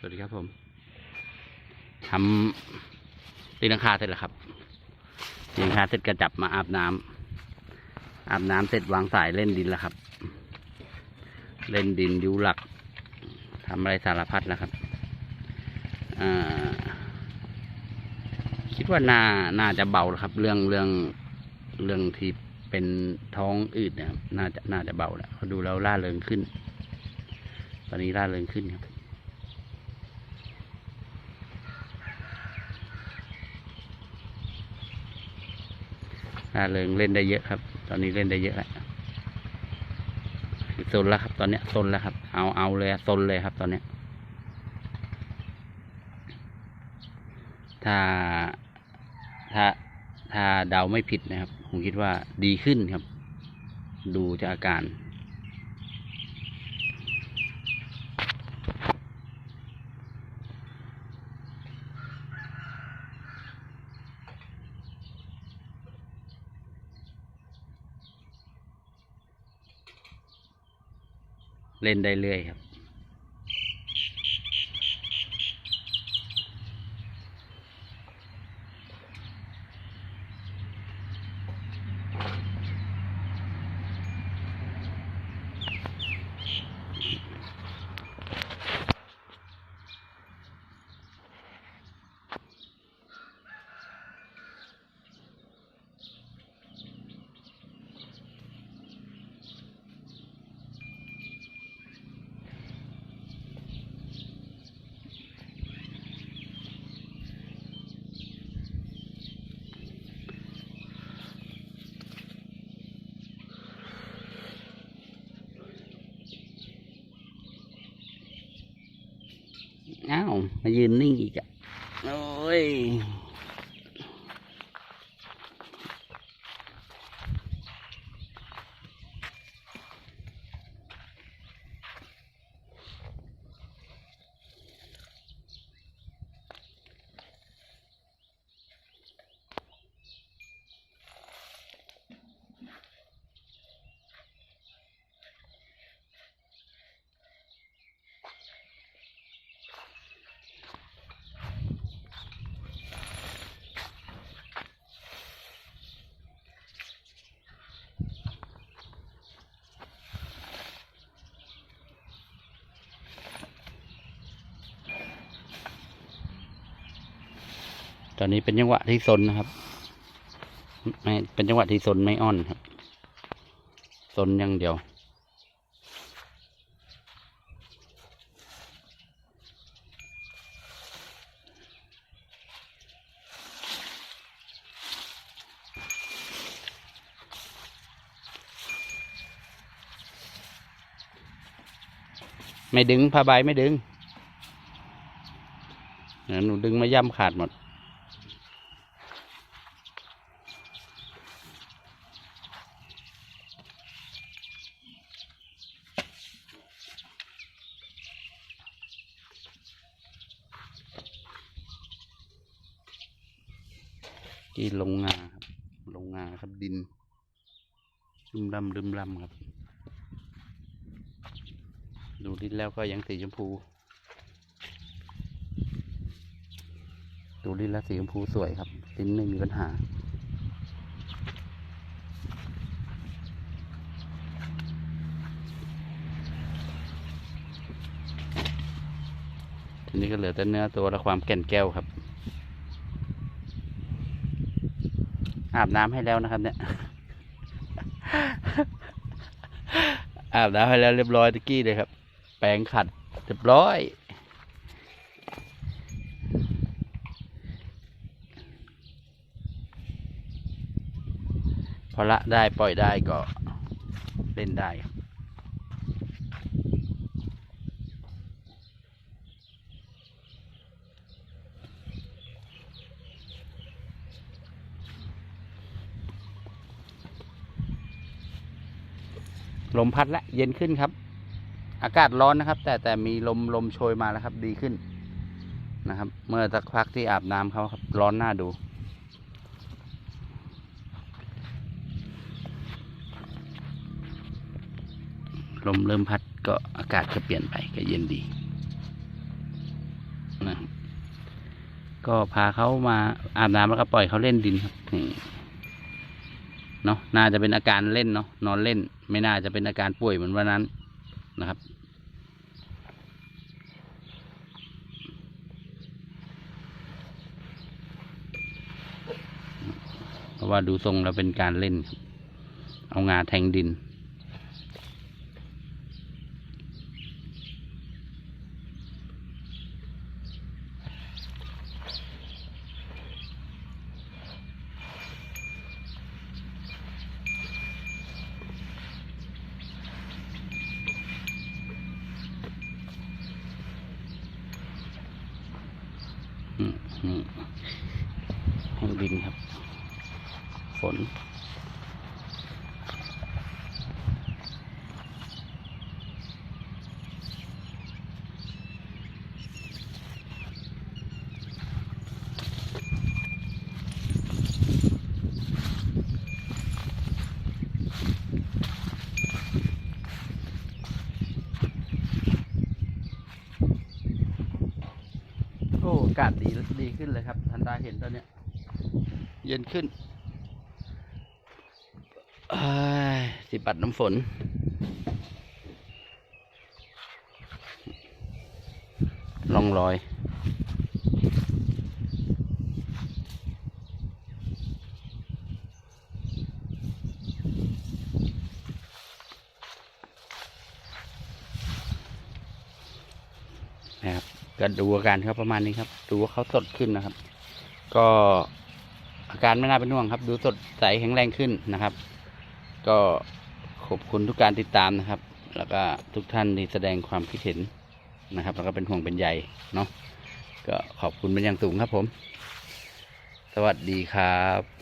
สวัสดีครับผมทำตีนังคาเสร็จแล้วครับตีนังคาเสร็จก็จับมาอาบน้ำอาบน้ำเสร็จวางสายเล่นดินแล้วครับ เล่นดินยูหลักทำอะไรสารพัดแล้วครับอคิดว่าน่าน่าจะเบาแล้วครับ เรื่องเรื่องเรื่องที่เป็นท้องอืดนะครับน่าจะน่าจะเบาแล้วดูแล้วล่าเริงขึ้น ตอนนี้ล่าเริงขึ้นครับ ล่าเริงเล่นได้เยอะครับ ตอนนี้เล่นได้เยอะแล้วซนแล้วครับ ตอนเนี้ยซนแล้วครับ เอาเอาเลยซนเลยครับ ตอนเนี้ย ถ้าถ้าถ้าเดาไม่ผิดนะครับ ผมคิดว่าดีขึ้นครับ ดูจากอาการ เล่นได้เรื่อยครับ อ้าวมายืนนิ่งอีกอะโอ้ย ตอนนี้เป็นจังหวะที่ซนนะครับ ไม่เป็นจังหวะที่ซนไม่อ่อนครับซนอย่างเดียว ไม่ดึงผ้าใบไม่ดึงหนูดึงมาย่ำขาดหมด ที่ลงงาครับ ลงงาครับดินลืมลำลืมลำครับ ดูดินแล้วก็ยังสีชมพู ดูดินแล้วสีชมพูสวยครับดินไม่มีปัญหาทีนี้ก็เหลือแต่เนื้อตัวและความแก่นแก้วครับ อาบน้ำให้แล้วนะครับ เนี่ย อาบน้ำให้แล้วเรียบร้อยตะกี้เลยครับ แปรงขัดเรียบร้อยพอละได้ปล่อยได้ก็เล่นได้ครับ ลมพัดและเย็นขึ้นครับ อากาศร้อนนะครับ แต่แต่มีลมลมโชยมาแล้วครับ ดีขึ้นนะครับ เมื่อสักพักที่อาบน้ำเขาครับ ร้อนหน้าดูลมเริ่มพัดก็อากาศก็เปลี่ยนไปก็เย็นดีนะก็พาเขามาอาบน้ำแล้วก็ปล่อยเขาเล่นดินครับนี่ เนาะน่าจะเป็นอาการเล่นเนาะนอนเล่น ไม่น่าจะเป็นอาการป่วยเหมือนวันนั้นนะครับ เพราะว่าดูทรงแล้วเป็นการเล่น เอางาแทงดิน นี่แห่งดินครับ ฝนากาศดีดีขึ้นเลยครับทันตาเห็นตอนเนี้ย เย็นขึ้นสิปัดน้ำฝน ลองรอยนะครับ ก็ดูอาการเขาประมาณนี้ครับ ดูว่าเขาสดขึ้นนะครับ ก็อาการไม่น่าเป็นห่วงครับ ดูสดใสแข็งแรงขึ้นนะครับ ก็ขอบคุณทุกการติดตามนะครับ แล้วก็ทุกท่านที่แสดงความคิดเห็นนะครับ แล้วก็เป็นห่วงเป็นใยเนาะก็ขอบคุณเป็นอย่างสูงครับผม สวัสดีครับ